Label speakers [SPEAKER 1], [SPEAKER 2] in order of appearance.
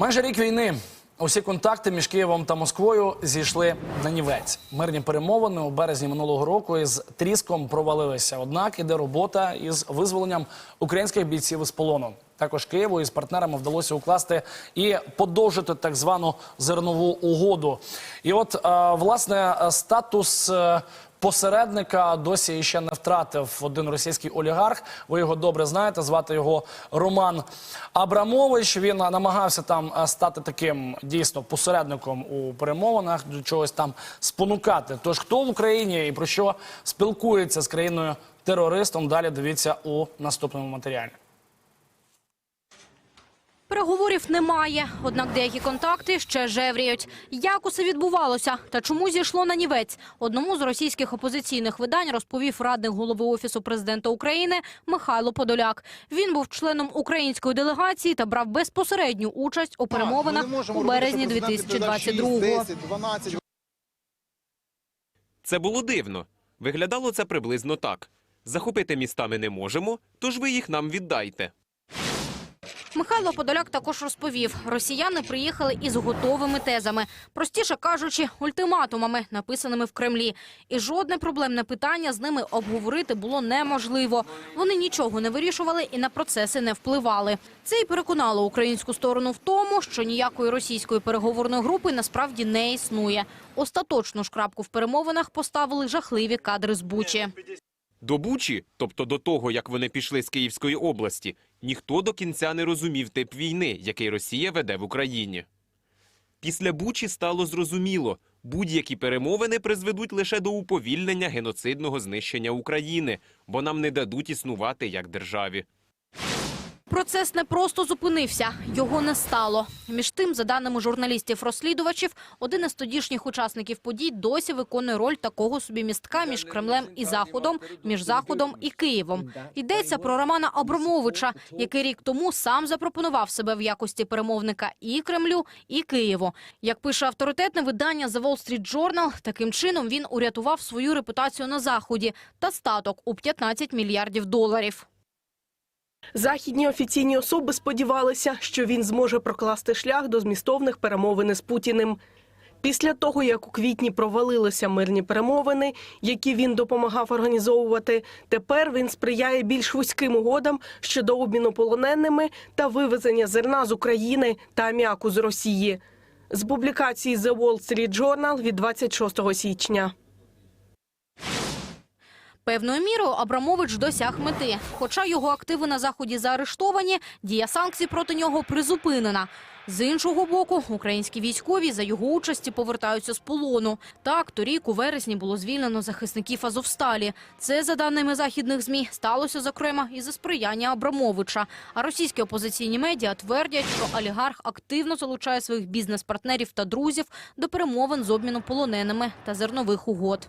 [SPEAKER 1] Майже рік війни. Усі контакти між Києвом та Москвою зійшли на нівець. Мирні перемовини у березні минулого року із тріском провалилися. Однак іде робота із визволенням українських бійців із полону. Також Києву із партнерами вдалося укласти і подовжити так звану зернову угоду. І от е, власне е, статус. Посередника досі ще не втратив один російський олігарх. Ви його добре знаєте. Звати його Роман Абрамович. Він намагався там стати таким дійсно посередником у перемовинах, до чогось там спонукати. Тож хто в Україні і про що спілкується з країною терористом? Далі дивіться у наступному матеріалі.
[SPEAKER 2] Переговорів немає, однак деякі контакти ще жевріють. Як усе відбувалося та чому зійшло на нівець? Одному з російських опозиційних видань розповів радник голови офісу президента України Михайло Подоляк. Він був членом української делегації та брав безпосередню участь у перемовинах у березні
[SPEAKER 3] президентів передач 6,
[SPEAKER 2] 2022-го.
[SPEAKER 3] 10, 12.
[SPEAKER 4] Це було дивно. Виглядало це приблизно так: захопити міста ми не можемо, тож ви їх нам віддайте.
[SPEAKER 2] Михайло Подоляк також розповів, росіяни приїхали із готовими тезами, простіше кажучи, ультиматумами, написаними в Кремлі. І жодне проблемне питання з ними обговорити було неможливо. Вони нічого не вирішували і на процеси не впливали. Це й переконало українську сторону в тому, що ніякої російської переговорної групи насправді не існує. Остаточну ж крапку в перемовинах поставили жахливі кадри з Бучі.
[SPEAKER 4] До Бучі, тобто до того, як вони пішли з Київської області, ніхто до кінця не розумів тип війни, який Росія веде в Україні. Після Бучі стало зрозуміло, будь-які перемовини призведуть лише до уповільнення геноцидного знищення України, бо нам не дадуть існувати як державі.
[SPEAKER 2] Процес не просто зупинився, його не стало. Між тим, за даними журналістів-розслідувачів, один із тодішніх учасників подій досі виконує роль такого собі містка між Кремлем і Заходом, між Заходом і Києвом. Йдеться про Романа Абрамовича, який рік тому сам запропонував себе в якості перемовника і Кремлю, і Києву. Як пише авторитетне видання The Wall Street Journal, таким чином він урятував свою репутацію на Заході та статок у 15 мільярдів доларів.
[SPEAKER 5] Західні офіційні особи сподівалися, що він зможе прокласти шлях до змістовних перемовин із Путіним. Після того, як у квітні провалилися мирні перемовини, які він допомагав організовувати, тепер він сприяє більш вузьким угодам щодо обміну полоненими та вивезення зерна з України та аміаку з Росії. З публікації The Wall Street Journal від 26 січня.
[SPEAKER 2] Певною мірою Абрамович досяг мети. Хоча його активи на заході заарештовані, дія санкцій проти нього призупинена. З іншого боку, українські військові за його участі повертаються з полону. Так, торік у вересні було звільнено захисників Азовсталі. Це, за даними західних змі, сталося зокрема і за сприяння Абрамовича. А російські опозиційні медіа твердять, що олігарх активно залучає своїх бізнес-партнерів та друзів до перемовин з обміну полоненими та зернових угод.